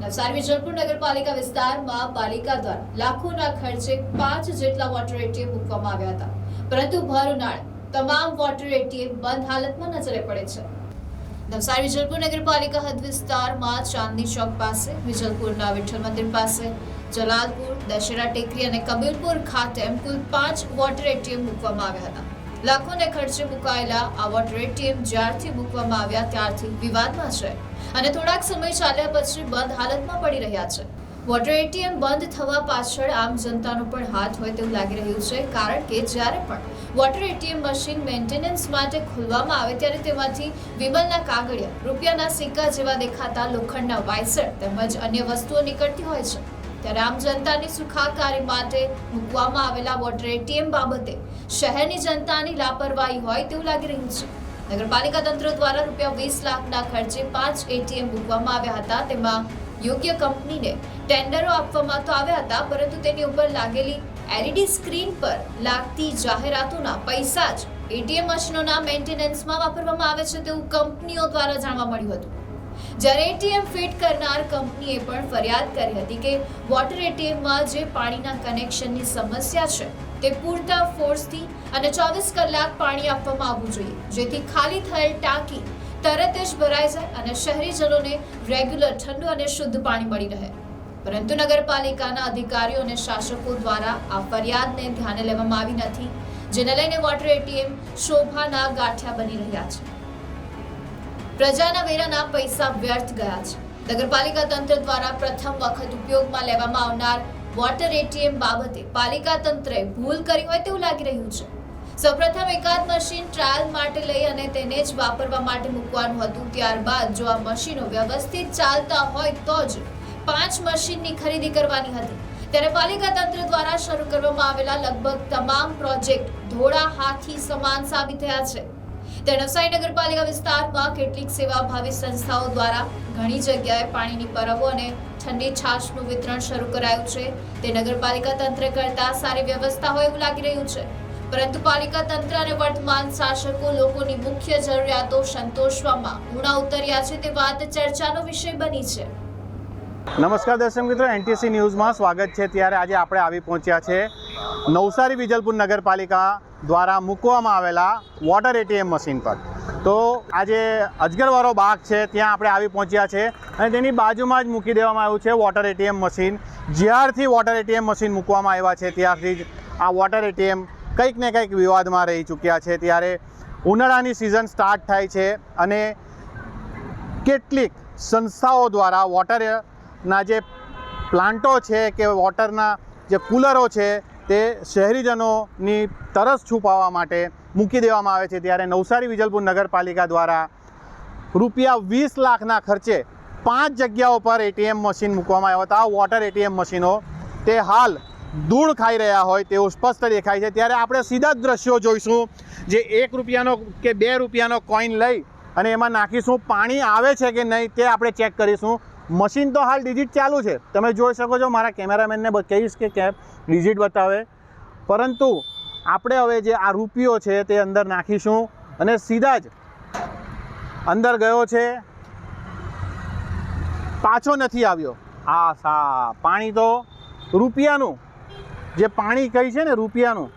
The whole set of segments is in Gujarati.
નવસારી વિજલપુર નગરપાલિકા વિસ્તારમાં પાલિકા દ્વારા લાખોના ખર્ચે પાંચ જેટલા વોટર એટીએમ મૂકવામાં આવ્યા હતા. પરંતુ ભર ઉનાળે તમામ વોટર એટીએમ બંધ હાલતમાં નજરે પડે છે. નવસારી વિજલપુર નગરપાલિકા હદ વિસ્તારમાં ચાંદની ચોક પાસે, વિજલપુરના વિઠ્ઠલ મંદિર પાસે, જલાલપુર, દશેરા ટેકરી અને કબીરપુર ખાતે એમ કુલ પાંચ વોટર એટીએમ મૂકવામાં આવ્યા હતા. લાખોને ખર્ચે મુકાયેલા આ વોટર એટીએમ જ્યારથી મૂકવામાં આવ્યા ત્યારથી વિવાદમાં છે. અને થોડાક સમય ચાલ્યા પછી બંધ હાલતમાં પડી રહ્યા છે. વોટર એટીએમ બંધ થવા પાછળ આમ જનતાનો પણ હાથ હોય તેવું લાગી રહ્યું છે, કારણ કે જ્યારે પણ વોટર એટીએમ મશીન મેન્ટેનન્સ માટે ખોલવામાં આવે ત્યારે તેમાંથી વિમલના કાગળિયા, રૂપિયાના સિક્કા જેવા દેખાતા લોખંડના વાયસર તેમજ અન્ય વસ્તુઓ નીકળતી હોય છે. ત્યારે આમ જનતાની સુખાકારી માટે મૂકવામાં આવેલા વોટર એટીએમ બાબતે શહેરની જનતાની લાપરવાહી હોય તેવું લાગી રહ્યું છે. નગરપાલિકા તંત્ર દ્વારા રૂપિયા વીસ લાખના ખર્ચે પાંચ એટીએમ મૂકવામાં આવ્યા હતા. તેમાં યોગ્ય કંપનીને ટેન્ડરો આપવામાં તો આવ્યા હતા, પરંતુ તેની ઉપર લાગેલી એલઈડી સ્ક્રીન પર લાગતી જાહેરાતોના પૈસા જ એટીએમ મશીનોના મેન્ટેનન્સમાં વાપરવામાં આવે છે તેવું કંપનીઓ દ્વારા જાણવા મળ્યું હતું. જ્યારે એટીએમ ફિટ કરનાર કંપનીએ પણ ફરિયાદ કરી હતી કે વોટર એટીએમમાં જે પાણીના કનેક્શનની સમસ્યા છે, તે પૂરતા ફોર્સથી અને ચોવીસ કલાક પાણી આપવામાં આવવું જોઈએ, જેથી ખાલી થયેલ ટાંકી તરત જ ભરાઈ જાય અને શહેરીજનોને રેગ્યુલર ઠંડુ અને શુદ્ધ પાણી મળી રહે. પરંતુ નગરપાલિકાના અધિકારીઓ અને શાસકો દ્વારા આ ફરિયાદને ધ્યાને લેવામાં આવી નથી, જેને લઈને વોટર એટીએમ શોભાના ગાંઠિયા બની રહ્યા છે. પ્રજાના વેરાના પૈસા વ્યર્થ ગયા છે. નગરપાલિકા તંત્ર દ્વારા પ્રથમ વખત ઉપયોગમાં લેવામાં આવનાર વોટર એટીએમ બાબતે પાલિકા તંત્રે ભૂલ કરી હોય તેવું લાગી રહ્યું છે. સૌપ્રથમ એકાદ મશીન ટ્રાયલ માટે લઈ અને તેને જ વાપરવા માટે મૂકવાનું હતું. ત્યારબાદ જો આ મશીનો વ્યવસ્થિત ચાલતા હોય તો જ પાંચ મશીનની ખરીદી કરવાની હતી. ત્યારે પાલિકા તંત્ર દ્વારા શરૂ કરવામાં આવેલા લગભગ તમામ પ્રોજેક્ટ ધોળા હાથી સમાન સાબિત થયા છે. નવસારી નગરપાલિકા વિસ્તારમાં કેટલીક સેવાભાવી સંસ્થાઓ દ્વારા ઘણી જગ્યાએ પાણીની પરબો અને ઠંડી છાશનું વિતરણ શરૂ કરાયું છે. તે નગરપાલિકા તંત્ર કરતા સારી વ્યવસ્થા હોય એવું લાગી રહ્યું છે. પરંતુ પાલિકા તંત્ર અને વર્તમાન શાસકો લોકોની મુખ્ય જરૂરિયાતો સંતોષવામાં ઉણા ઉતર્યા છે તે વાત ચર્ચાનો વિષય બની છે. નમસ્કાર દર્શક મિત્રો, એનટીસી ન્યૂઝમાં સ્વાગત છે. ત્યારે આજે આપણે આવી પહોંચ્યા છે નવસારી વિજલપુર નગરપાલિકા દ્વારા મૂકવામાં આવેલા વોટર એટીએમ મશીન પર. તો આજે અજગરવાળો બાગ છે, ત્યાં આપણે આવી પહોંચ્યા છે અને તેની બાજુમાં જ મૂકી દેવામાં આવ્યું છે વોટર એટીએમ મશીન જ્યારથી વોટર એટીએમ મશીન મૂકવામાં આવ્યા છે, ત્યારથી જ આ વોટર એટીએમ કંઈક ને કંઈક વિવાદમાં રહી ચૂક્યા છે. ત્યારે ઉનાળાની સિઝન સ્ટાર્ટ થાય છે અને કેટલીક સંસ્થાઓ દ્વારા વોટરના જે પ્લાન્ટો છે કે વોટરના જે કુલરો છે તે શહેરીજનોની તરસ છુપાવવા માટે મૂકી દેવામાં આવે છે. ત્યારે નવસારી વિજલપુર નગરપાલિકા દ્વારા રૂપિયા વીસ લાખના ખર્ચે પાંચ જગ્યાઓ પર એટીએમ મશીન મૂકવામાં આવ્યા હતા. આ વોટર એટીએમ મશીનો તે હાલ ધૂળ ખાઈ રહ્યા હોય તેવું સ્પષ્ટ દેખાય છે. ત્યારે આપણે સીધા જ દ્રશ્યો જોઈશું. જે એક રૂપિયાનો કે બે રૂપિયાનો કોઈન લઈ અને એમાં નાખીશું. પાણી આવે છે કે નહીં તે આપણે ચેક કરીશું. મશીન તો હાલ ડિજિટ ચાલુ છે. તમે જોઈ શકો છો, મારા કેમેરામેનને કહીશ કે કેમ ડિજિટ બતાવે. પરંતુ આપણે હવે જે આ રૂપિયો છે તે અંદર નાખીશું અને સીધા જ અંદર ગયો છે. પાછો નથી આવ્યો. આ સા, પાણી તો રૂપિયાનું. જે પાણી કહી છે ને રૂપિયાનું.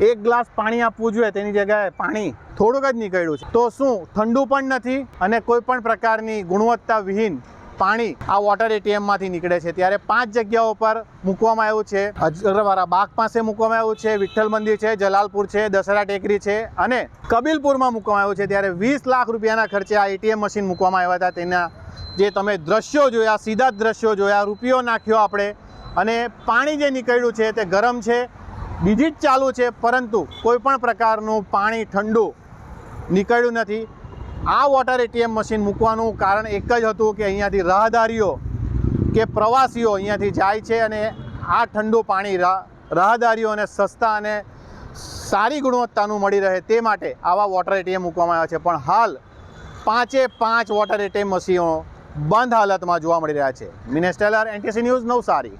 એક ગ્લાસ પાણી આપવું જોઈએ તેની જગ્યાએ પાણી થોડુંક જ નીકળ્યું છે. તો શું, ઠંડુ પણ નથી અને કોઈ પણ પ્રકારની ગુણવત્તા વિહીન પાણી આ વોટર એટીએમમાંથી નીકળે છે. ત્યારે પાંચ જગ્યાઓ પર મૂકવામાં આવ્યું છે. અજરવાળા બાગ પાસે મૂકવામાં આવ્યું છે, વિઠ્ઠલ મંદિર છે, જલાલપુર છે, દશરા ટેકરી છે અને કબીલપુરમાં મૂકવામાં આવ્યું છે. ત્યારે વીસ લાખ રૂપિયાના ખર્ચે આ એટીએમ મશીન મૂકવામાં આવ્યા હતા. તેના જે તમે દ્રશ્યો જોયા, સીધા દ્રશ્યો જોયા, રૂપિયો નાખ્યો આપણે અને પાણી જે નીકળ્યું છે તે ગરમ છે. બીજી જ ચાલુ છે, પરંતુ કોઈ પણ પ્રકારનું પાણી ઠંડુ નીકળ્યું નથી. આ વોટર એટીએમ મશીન મૂકવાનું કારણ એક જ હતું કે અહીંયાથી રાહદારીઓ કે પ્રવાસીઓ અહીંયાથી જાય છે અને આ ઠંડુ પાણી રાહદારીઓને સસ્તા અને સારી ગુણવત્તાનું મળી રહે તે માટે આવા વોટર એટીએમ મૂકવામાં આવ્યા છે. પણ હાલ પાંચે પાંચ વોટર એટીએમ મશીનો બંધ હાલતમાં જોવા મળી રહ્યા છે. મિનેસ્ટેલર એનટીસી ન્યૂઝ નવસારી.